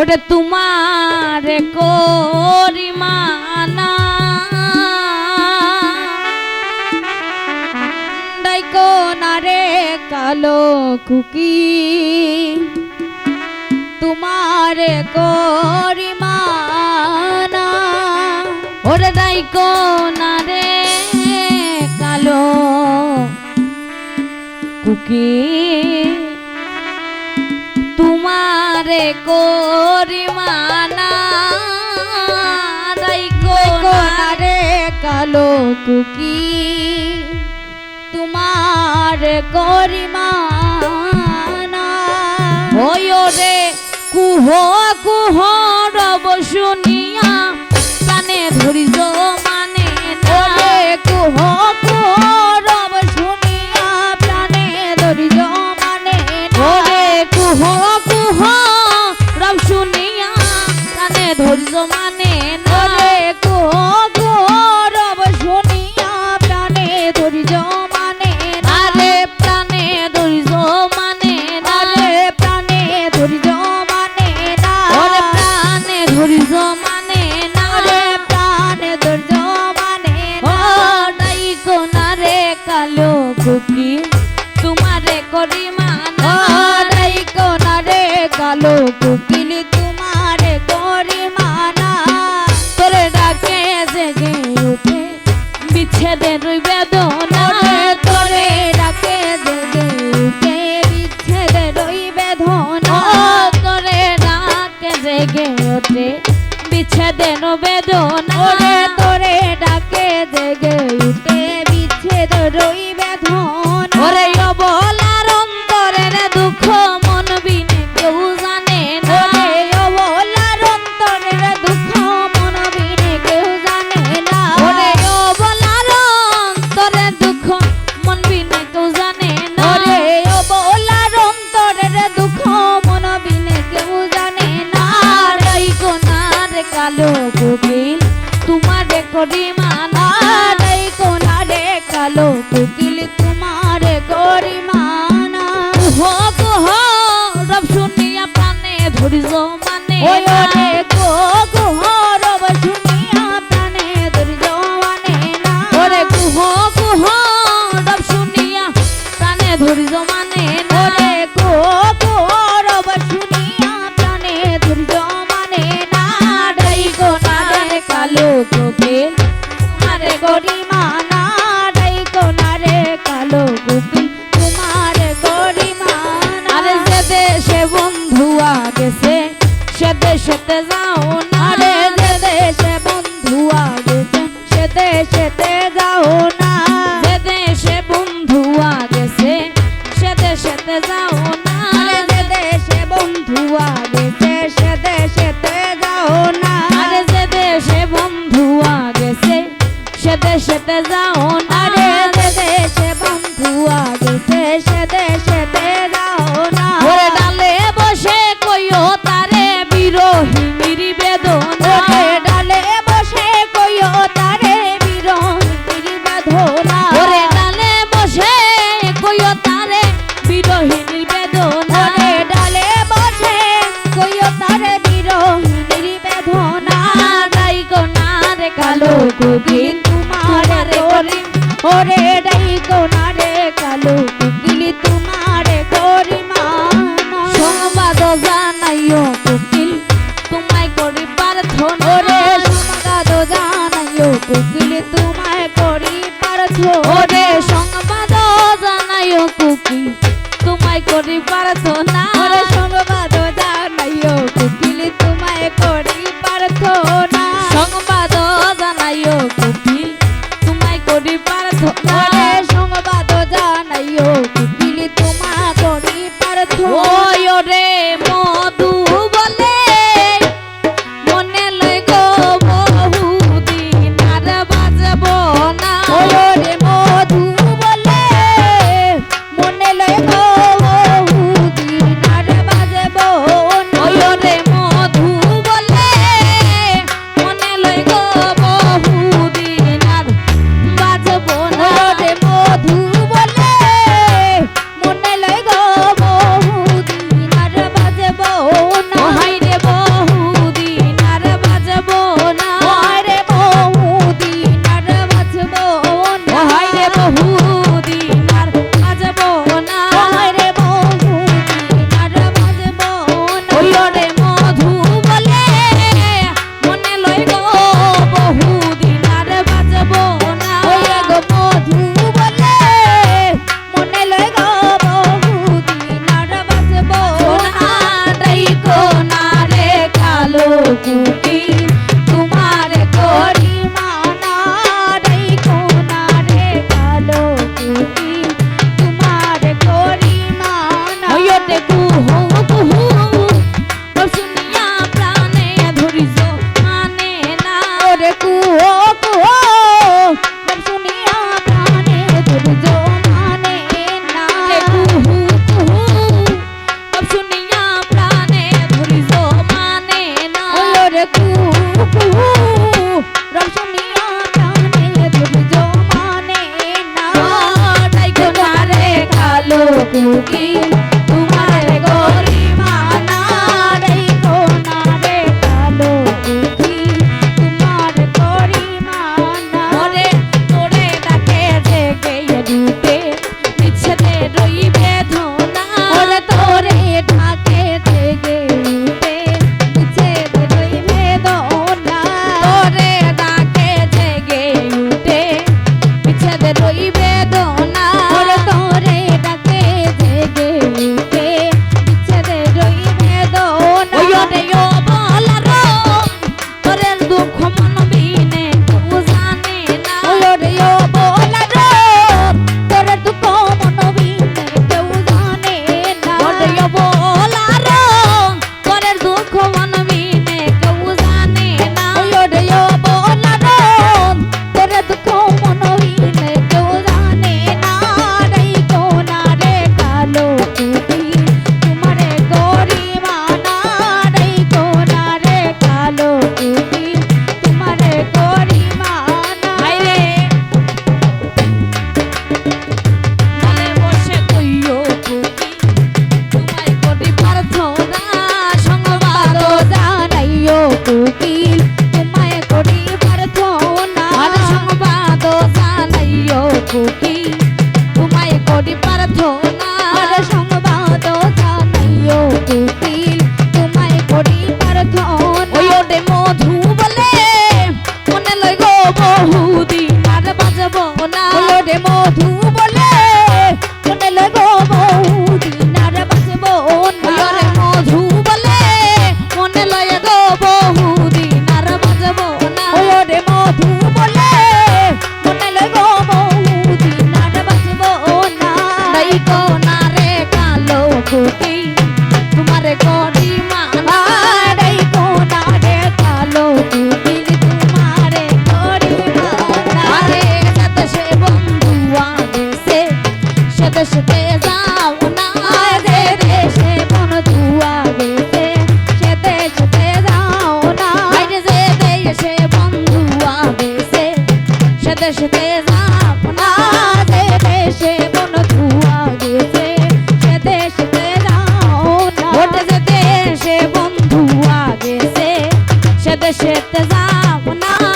ওটা তোমার করিমানাইকো না রে কালো কুকি। তোমার করিমানা। ওরে দাই রে কালো কুকি। করি মানা। কালো কুকি। তোমার করিমানা হয় রে কুহ কুহ রব শুনিয়া কানে ধরিজ মান। কালো জেগে বেদনা। তোরে ডাকে জেগে উঠে বিচ্ছেদের বেদনা। জেগে উঠে বিচ্ছেদ রই ধৈর্য মানে অনেক কুহরব শুনিয়া প্রাণে ধৈর্য মানে কুহ কুহরব শুনিয়া প্রাণে ধৈর্য মানে না ওরে কুহ কুহরব শুনিয়া না ডাইগো না কালো চোখে আরে গরিব যেতে যাও না যে দেশে বন্ধু আগে দেশে দেশেতে যাও না। যাও না। உன்னா